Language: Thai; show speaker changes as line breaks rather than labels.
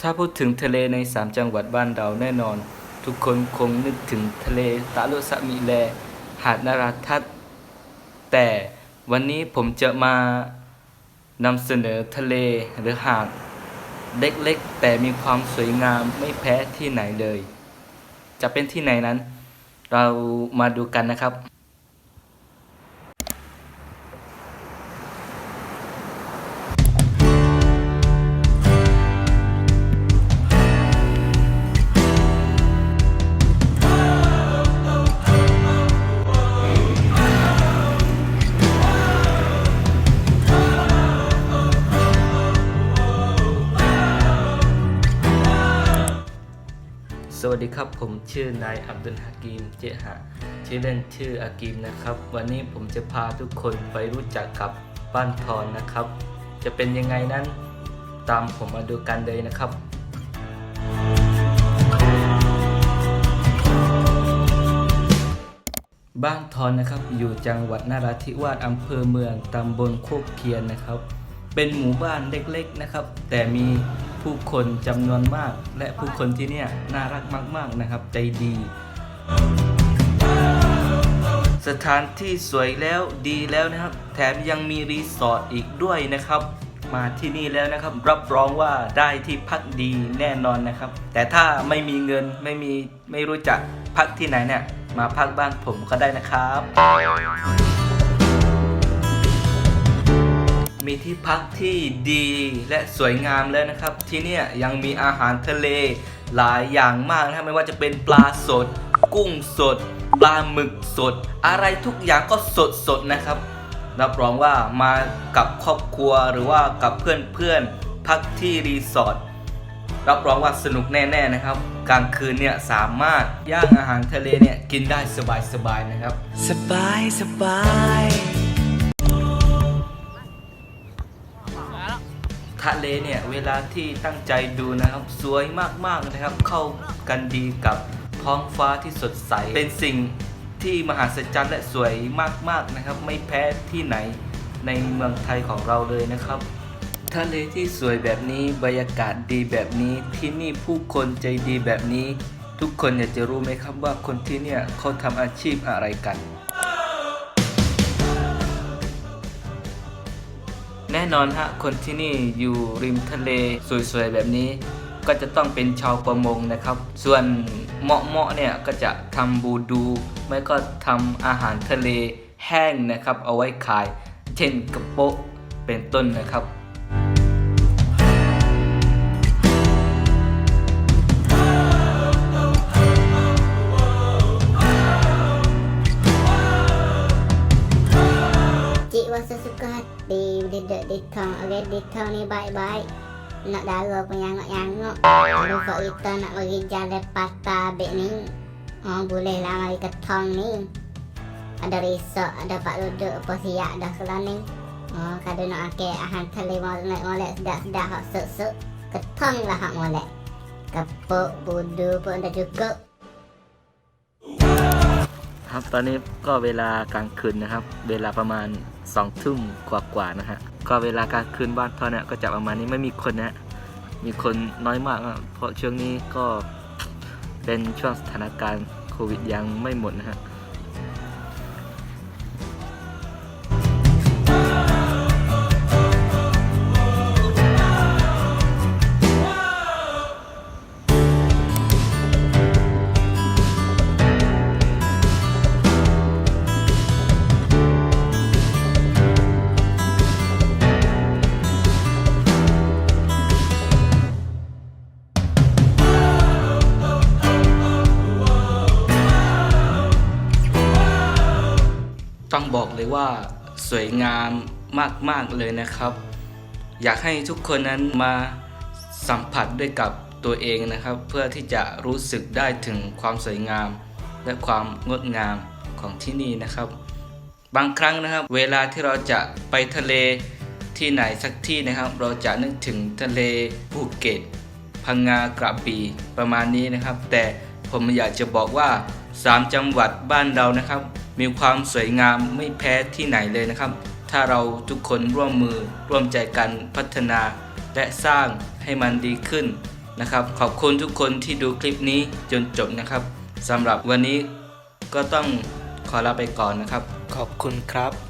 ถ้าพูดถึงทะเลในสามจังหวัดบ้านเราแน่นอน ทุกคนคงนึกถึงทะเลตาลุสะมิแล หาดนาราทัศแต่วันนี้ผมจะมานำเสนอทะเลหรือหาด เล็กๆ แต่มีความสวยงามไม่แพ้ที่ไหนเลย จะเป็นที่ไหนนั้น เรามาดูกันนะครับ วัสดีครับผมชื่อนายอับดุลฮากีมเจหะชื่อเล่นชื่ออากีมนะครับ วันนี้ผมจะพาทุกคนไปรู้จักกับบ้านทอนนะครับ จะเป็นยังไงนั้น ตามผมมาดูกันเลยนะครับบ้านทอนนะครับอยู่จังหวัดนราธิวาสอำเภอเมืองตำบลโคกเคียนนะครับ เป็นหมู่บ้านเล็กๆนะครับ แต่มี ผู้คนจำนวนมาก และผู้คนที่เนี่ยน่ารักมากๆนะครับ ใจดี สถานที่สวยแล้วดีแล้วนะครับ แถมยังมีรีสอร์ทอีกด้วยนะครับ มาที่นี่แล้วนะครับ รับรองว่าได้ที่พักดีแน่นอนนะครับ แต่ถ้าไม่มีเงินไม่มีไม่รู้จักพักที่ไหนเนี่ยมาพักบ้านผมก็ได้นะครับ มีที่พักที่ดีและสวยงามแล้วนะครับ ที่นี่ยังมีอาหารทะเลหลายอย่างมากนะครับไม่ว่าจะเป็นปลาสด กุ้งสด ปลาหมึกสด อะไรทุกอย่างก็สดสดๆนะครับรับรองว่ามากับครอบครัวหรือว่ากับเพื่อนๆพักที่รีสอร์ทรับรองว่าสนุกแน่ๆนะครับ กลางคืนเนี่ยสามารถย่างอาหารทะเลเนี่ยกินได้สบายๆนะครับ
สบายสบาย
ทะเลเนี่ยเวลาที่ตั้งใจดูนะครับ สวยมากๆนะครับ เข้ากันดีกับท้องฟ้าที่สดใส เป็นสิ่งที่มหัศจรรย์และสวยมากๆนะครับ ไม่แพ้ที่ไหนในเมืองไทยของเราเลยนะครับ ทะเลที่สวยแบบนี้บรรยากาศดีแบบนี้ที่นี่ผู้คนใจดีแบบนี้ ทุกคนอยากจะรู้ไหมครับว่าคนที่เนี่ยเขาทำอาชีพอะไรกัน แน่นอนฮะคนที่นี่อยู่ริมทะเลสวยๆแบบนี้ ก็จะต้องเป็นชาวประมงนะครับ ส่วนเหมาะเมาะๆเนี่ยก็จะทำบูดู ไม่ก็ทำอาหารทะเลแห้งนะครับ เอาไว้ขาย เช่นกระโปะเป็นต้นนะครับ
hati Dedek dikong Okey dikong ni baik-baik Nak darah pun yangok-yangok Kalau kau kita nak bagi jalan patah abik ni Oh boleh lah mari ketong ni Ada risok Ada pak duduk apa siap dah selah ni Oh kada nak akeh ahan tali molek-molek sedap-sedap hak suk-suk Ketong lah hak molek Kepuk budu pun dah cukup
ครับตอนนี้ก็เวลากลางคืนนะครับ เวลาประมาณสองทุ่มกว่าๆนะฮะ ก็เวลากลางคืนบ้านพ่อเนี่ยก็จะประมาณนี้ไม่มีคนนะมีคนน้อยมากอะเพราะช่วงนี้ก็เป็นช่วงสถานการณ์โควิดยังไม่หมดนะฮะ ต้องบอกเลยว่าสวยงามมากๆเลยนะครับ อยากให้ทุกคนนั้นมาสัมผัสด้วยกับตัวเองนะครับ เพื่อที่จะรู้สึกได้ถึงความสวยงาม และความงดงามของที่นี่นะครับ บางครั้งนะครับ เวลาที่เราจะไปทะเลที่ไหนสักที่นะครับ เราจะนึกถึงทะเลภูเก็ตพังงากระบี่ประมาณนี้นะครับ แต่ผมอยากจะบอกว่า 3 จังหวัดบ้านเรานะครับ มีความสวยงามไม่แพ้ที่ไหนเลยนะครับ ถ้าเราทุกคนร่วมมือร่วมใจกันพัฒนา และสร้างให้มันดีขึ้นนะครับ ขอบคุณทุกคนที่ดูคลิปนี้จนจบนะครับสำหรับวันนี้ก็ต้องขอลาไปก่อนนะครับ
ขอบคุณครับ